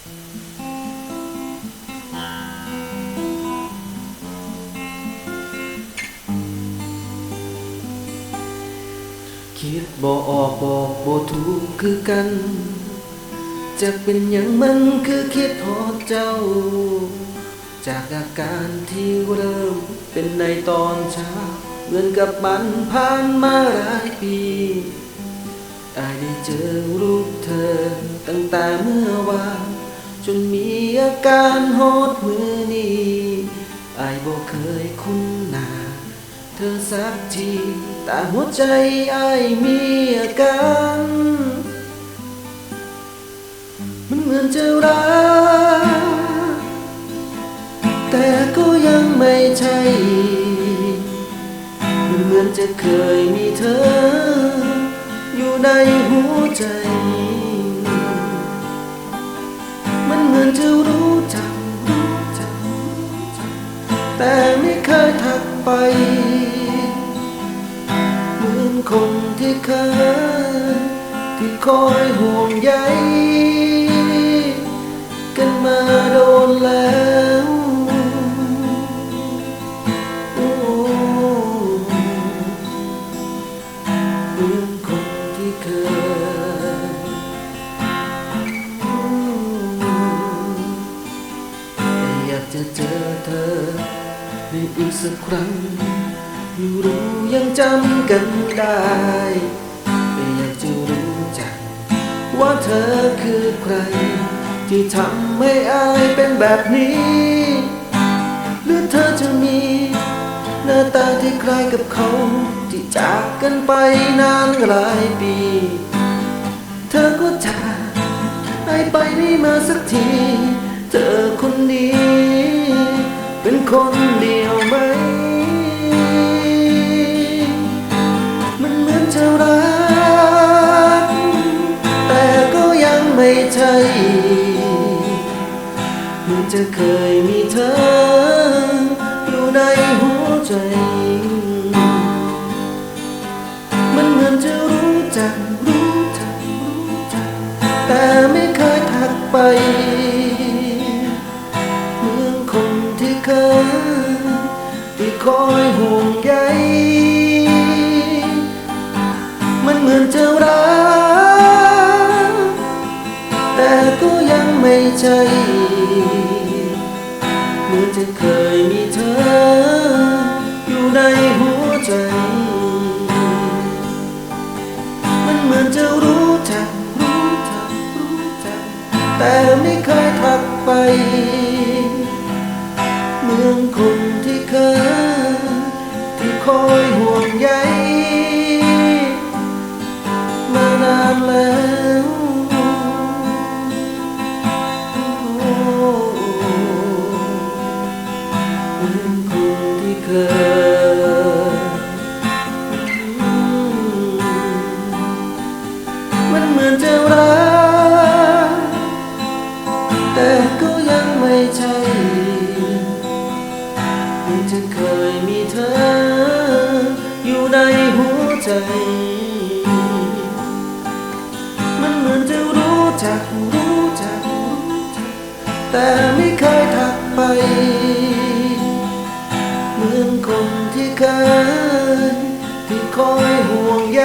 คิดบ่ออกบอกบ่ถูกคือกัน จะเป็นอย่างมันคือคิดฮอดเจ้า จากอาการที่เริ่มเป็นในตอนเช้าเหมือนกับมันผ่านมาหลายปีอายได้เจอรูปเธอตั้งแต่เมื่อวาน จนมีอาการฮอดมือนี้อายบ่เคยคุ้นหน้าเธอสักทีแต่หัวใจอายมีอาการมันเหมือนจะรักแต่ก็ยังไม่ใช่มันเหมือนจะเคยมีเธอ อยู่ในหัวใจ แต่ไม่เคยทักไป เหมือนคนที่เคยที่คอยห่วงใยกันมาโดนแล้วโอ้เหมือนคนที่เคยอยากจะเจอเธอ ในอีกสักครั้งอยู่รู้ยังจำกันได้แต่อยากจะรู้จัก ว่าเธอคือใคร ที่ทำให้อายเป็นแบบนี้ หรือเธอจะมี หน้าตาที่คล้ายกับเขา ที่จากกันไปนานหลายปี เธอก็จากหายไปไม่มาสักที เธอคนนี้ เป็นคน จะเคยมีเธอ อยู่ในหัวใจ มันเหมือนจะรู้จักรู้จักรู้จัก แต่ไม่เคยทักไป เหมือนคนที่เคยที่คอยห่วงใยมันเหมือนจะรัก แต่ก็ยังไม่ใช่ เหมือนจะเคยมีเธอ อยู่ในหัวใจ มันเหมือนจะรู้จักรู้จักรู้จัก แต่ไม่เคยทักไป เมืองคนที่เคยที่คอยห่วงใย จะเคยมีเธอ อยู่ในหัวใจ มันเหมือนจะรู้จักรู้จักรู้จัก แต่ไม่เคยทักไป เหมือนคนที่เคยที่คอยห่วงใย